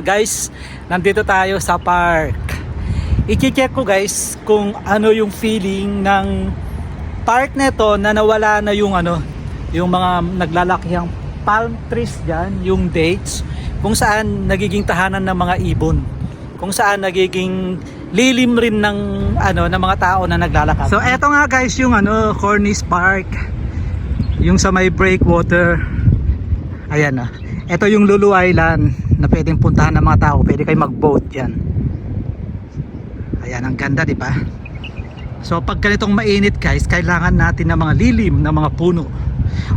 Guys, nandito tayo sa park. I-check ko guys kung ano yung feeling ng park nito na nawala na yung ano, yung mga naglalakihang palm trees diyan, yung dates, kung saan nagiging tahanan ng mga ibon. Kung saan nagiging lilim rin ng ano ng mga tao na naglalakad. So eto nga guys yung ano Cornice Park. Yung sa may breakwater. Ayan na. Ito yung Lulu Island na pwedeng puntahan ng mga tao. Pwede kayo mag-boat yan. Ayan, ang ganda, di ba? So, pag ganitong mainit guys, kailangan natin ng mga lilim ng mga puno.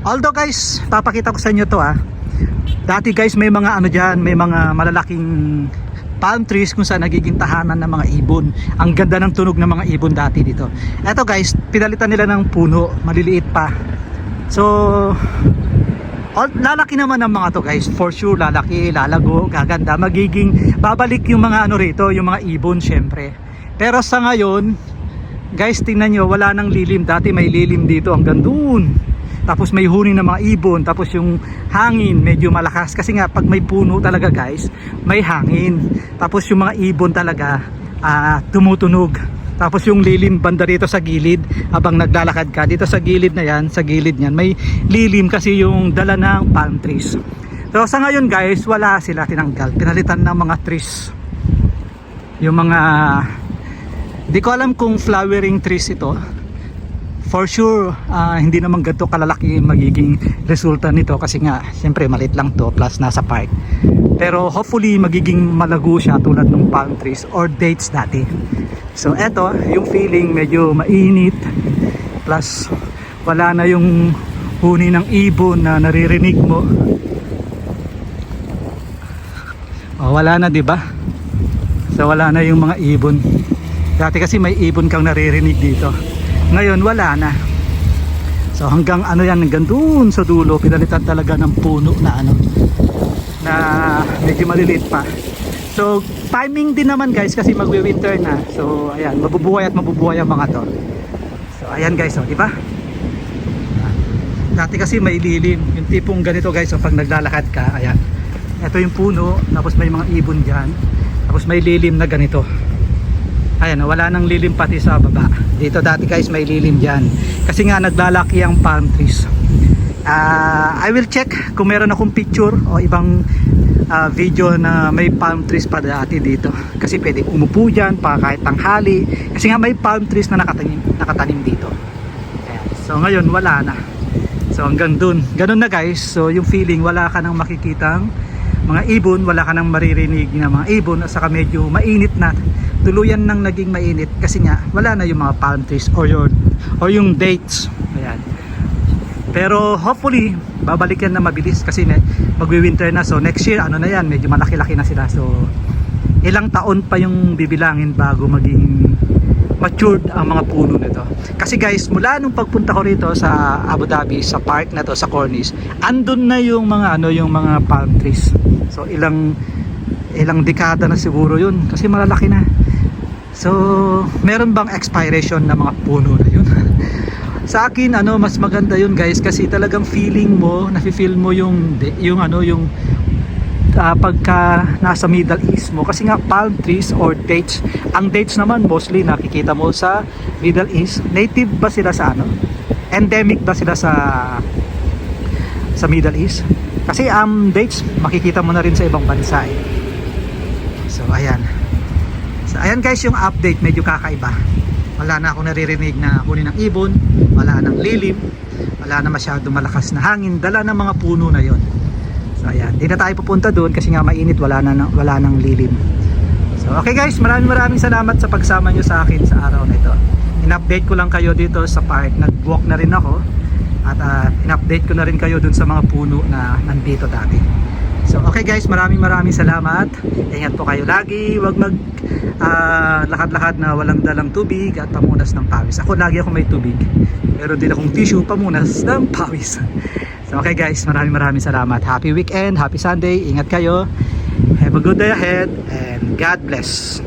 Although guys, papakita ko sa inyo to ah. Dati guys, may mga ano dyan, may mga malalaking palm trees kung saan nagiging tahanan ng mga ibon. Ang ganda ng tunog ng mga ibon dati dito. Eto guys, pinalitan nila ng puno, maliliit pa. So, All, lalaki naman ng mga to guys. For sure lalaki lalago gaganda. Magiging babalik yung mga ano rito yung mga ibon syempre. Pero sa ngayon guys tingnan nyo wala nang lilim. Dati may lilim dito hanggang dun tapos may huni ng mga ibon tapos yung hangin medyo malakas. Kasi nga pag may puno talaga guys may hangin. Tapos yung mga ibon talaga ah, tumutunog tapos yung lilim banda rito sa gilid habang naglalakad ka dito sa gilid na yan sa gilid niyan may lilim kasi yung dala ng palm trees. So sa ngayon guys wala sila tinanggal. Pinalitan ng mga trees. Yung mga di ko alam kung flowering trees ito. For sure ah, hindi naman ganito kalalaki magiging resulta nito kasi nga siyempre malit lang to plus nasa park. Pero hopefully magiging malago siya tulad ng palm trees or dates dati so eto yung feeling medyo mainit plus wala na yung huni ng ibon na naririnig mo. Oh, wala na di ba? So wala na yung mga ibon. Dati kasi may ibon kang naririnig dito. Ngayon wala na. So hanggang ano yan hanggang dun sa dulo pinalitan talaga ng puno na ano na medyo maliliit pa so timing din naman guys kasi magwi-winter na. So ayan mabubuhay at mabubuhay ang mga to. So ayan guys oh, di ba dati kasi may lilim. Yung tipong ganito guys so pag naglalakad ka ayan. Ito yung puno tapos may mga ibon dyan. Tapos may lilim na ganito. Ayan wala nang lilim pati sa baba. Dito dati guys may lilim dyan. Kasi nga naglalaki ang palm trees Ah, I will check kung meron akong picture o ibang ah, video na may palm trees pa dati dito. Kasi pwede umupo dyan pa kahit tanghali. Kasi nga may palm trees na nakatanim, nakatanim dito. Ayan. so ngayon wala na. So hanggang dun. Ganun na guys. So yung feeling wala ka nang makikitang mga ibon wala ka nang maririnig ng mga ibon at saka medyo mainit na. Tuluyan nang naging mainit kasi nga wala na yung mga palm trees or yung, or yung dates pero hopefully babalik yan na mabilis kasi na, magwi-winter na. So next year ano na yan medyo malaki-laki na sila. So ilang taon pa yung bibilangin bago maging matured ang mga puno nito. Kasi guys mula nung pagpunta ko rito sa Abu Dhabi sa park na to sa Corniche andun na yung mga ano yung mga palm trees. So ilang ilang dekada na siguro yun. Kasi malalaki na. So meron bang expiration na mga puno na yun sa akin ano mas maganda yun guys kasi talagang feeling mo nafi-feel mo yung yung ano yung ah, pagka nasa Middle East mo. Kasi nga palm trees or dates ang dates naman mostly nakikita mo sa Middle East native ba sila sa ano? Endemic ba sila sa sa Middle East? Kasi ang um, dates makikita mo na rin sa ibang bansa eh. so ayan ayan guys yung update medyo kakaiba. Wala na akong naririnig na kunin ng ibon wala nang lilim wala na masyado malakas na hangin dala ng mga puno na yon so ayan di na tayo pupunta doon kasi nga mainit wala na wala nang lilim. So okay guys maraming maraming salamat sa pagsama nyo sa akin sa araw na ito. In-update ko lang kayo dito sa park nag walk na rin ako. At uh, in-update ko na rin kayo dun sa mga puno na nandito dati So okay guys, maraming maraming salamat. Ingat po kayo lagi. Huwag mag ah, lakad-lakad na walang dalang tubig at pamunas ng pawis. Ako lagi ako may tubig. Meron din akong tissue pamunas ng pawis. So okay guys, maraming maraming salamat. Happy weekend, happy Sunday. Ingat kayo. Have a good day ahead and God bless.